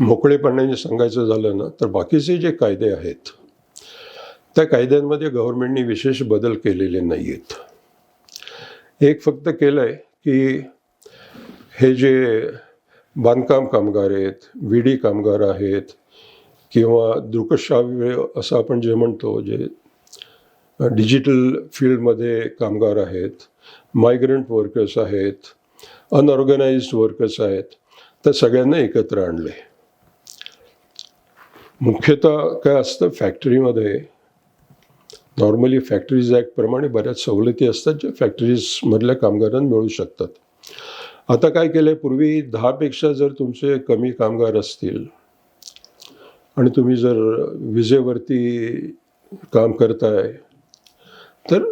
मोकळेपणाने सांगायचं झालं ना तर बाकीचे जे कायदे आहेत त्या कायद्यांमध्ये गव्हर्नमेंटने विशेष बदल केलेले नाही आहेत एक फक्त केलं आहे की हे जे बांधकाम कामगार आहेत विडी कामगार आहेत किंवा दृकश्राव्य असं आपण जे म्हणतो जे डिजिटल फील्डमध्ये कामगार आहेत मायग्रंट वर्कर्स आहेत अनऑर्गनाइज्ड वर्कर्स आहेत त्या सगळ्यांना एकत्र आणले मुख्यतः काय असतं फॅक्टरीमध्ये नॉर्मली फॅक्टरीज ॲक्टप्रमाणे बऱ्याच सवलती असतात ज्या फॅक्टरीजमधल्या कामगारांना मिळू शकतात. आता काय केलं आहे पूर्वी दहापेक्षा जर तुमचे कमी कामगार असतील आणि तुम्ही जर विजेवरती काम करताय तर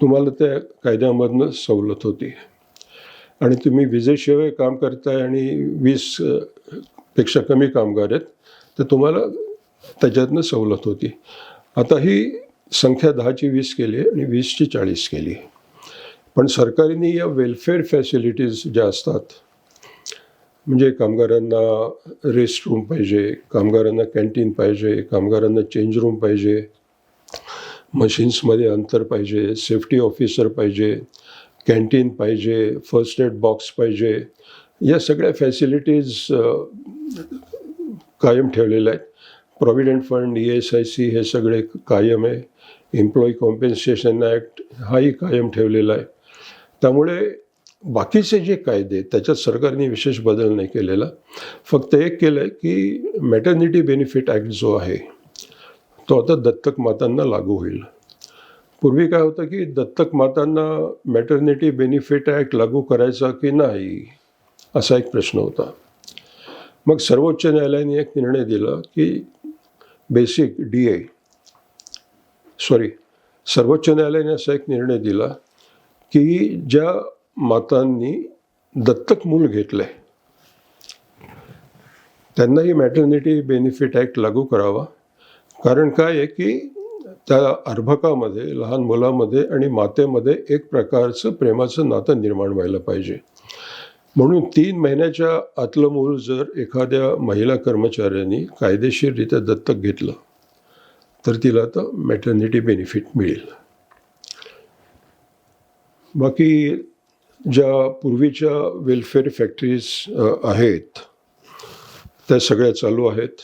तुम्हाला त्या कायद्यामधनं सवलत होती. आणि तुम्ही विजेशिवाय काम करताय आणि वीसपेक्षा कमी कामगार आहेत तर तुम्हाला त्याच्यातनं सवलत होती. आता ही संख्या दहाची वीस केली आणि वीसची चाळीस केली पण सरकारने या वेलफेअर फॅसिलिटीज ज्या असतात म्हणजे कामगारांना रेस्ट रूम पाहिजे कामगारांना कॅन्टीन पाहिजे कामगारांना चेंज रूम पाहिजे मशीन्समध्ये अंतर पाहिजे सेफ्टी ऑफिसर पाहिजे कॅन्टीन पाहिजे फर्स्ट एड बॉक्स पाहिजे या सगळ्या फॅसिलिटीज कायम ठेवलेले आहेत provident fund E S I C हे सगळे कायम आहे. एम्प्लॉई कॉम्पेन्सेशन ॲक्ट हाही कायम ठेवलेला आहे. त्यामुळे बाकीचे जे कायदे त्याच्यात सरकारने विशेष बदल नाही केलेला. फक्त एक केलं आहे की मॅटर्निटी बेनिफिट ॲक्ट जो आहे तो आता दत्तक मातांना लागू होईल. पूर्वी काय होतं की दत्तक मातांना मॅटर्निटी बेनिफिट ॲक्ट लागू करायचा की नाही असा एक प्रश्न होता. मग सर्वोच्च न्यायालयाने एक निर्णय दिला की बेसिक डी ए सॉरी सर्वोच्च न्यायालयाने असा एक निर्णय दिला की ज्या मातांनी दत्तक मूल घेतलं आहे त्यांनाही मॅटर्निटी बेनिफिट ॲक्ट लागू करावा. कारण काय आहे की त्या अर्भकामध्ये लहान मुलामध्ये आणि मातेमध्ये एक प्रकारचं प्रेमाचं नातं निर्माण व्हायला पाहिजे. म्हणून तीन महिन्याच्या आतलं मूल जर एखाद्या महिला कर्मचाऱ्यांनी कायदेशीररित्या दत्तक घेतलं तर तिला आता मॅटर्निटी बेनिफिट मिळेल. बाकी ज्या पूर्वीच्या वेलफेअर फॅक्टरीज आहेत त्या सगळ्या चालू आहेत.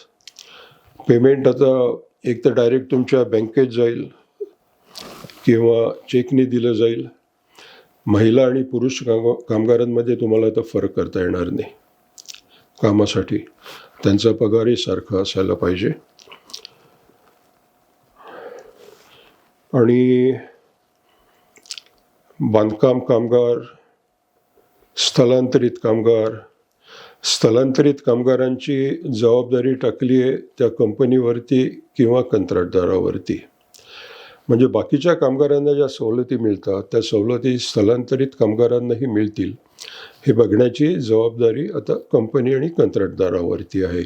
पेमेंट आता एक तर डायरेक्ट तुमच्या बँकेत जाईल किंवा चेकने दिलं जाईल. महिला आणि पुरुष काम कामगारांमध्ये तुम्हाला आता फरक करता येणार नाही. कामासाठी त्यांचा पगारही सारखा असायला पाहिजे. आणि बांधकाम कामगार स्थलांतरित कामगार स्थलांतरित कामगारांची जबाबदारी टाकली आहे त्या कंपनीवरती किंवा कंत्राटदारावरती. म्हणजे बाकीच्या कामगारांना ज्या सवलती मिळतात त्या सवलती स्थलांतरित कामगारांनाही मिळतील हे बघण्याची जबाबदारी आता कंपनी आणि कंत्राटदारावरती आहे.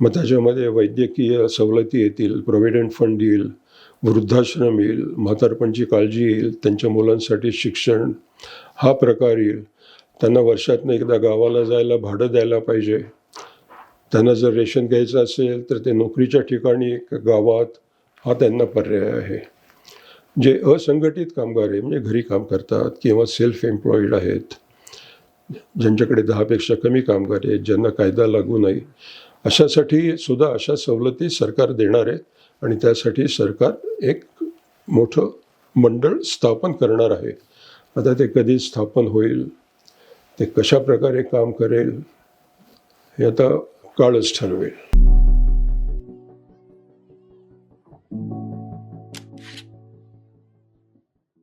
मग त्याच्यामध्ये वैद्यकीय सवलती येतील प्रॉव्हिडंट फंड येईल वृद्धाश्रम येईल म्हातारपणची काळजी येईल त्यांच्या मुलांसाठी शिक्षण हा प्रकार येईल. त्यांना वर्षातनं एकदा गावाला जायला भाडं द्यायला पाहिजे. त्यांना जर रेशन घ्यायचं असेल तर ते नोकरीच्या ठिकाणी एक गावात हा त्यांना पर्याय आहे. जे असंघटित कामगार आहे म्हणजे घरी काम करतात किंवा सेल्फ एम्प्लॉईड आहेत ज्यांच्याकडे दहापेक्षा कमी कामगार आहेत ज्यांना कायदा लागू नाही अशासाठी सुद्धा अशा सवलती सरकार देणार आहे आणि त्यासाठी सरकार एक मोठं मंडळ स्थापन करणार आहे. आता ते कधी स्थापन होईल ते कशा प्रकारे काम करेल हे आता काळच ठरवेल.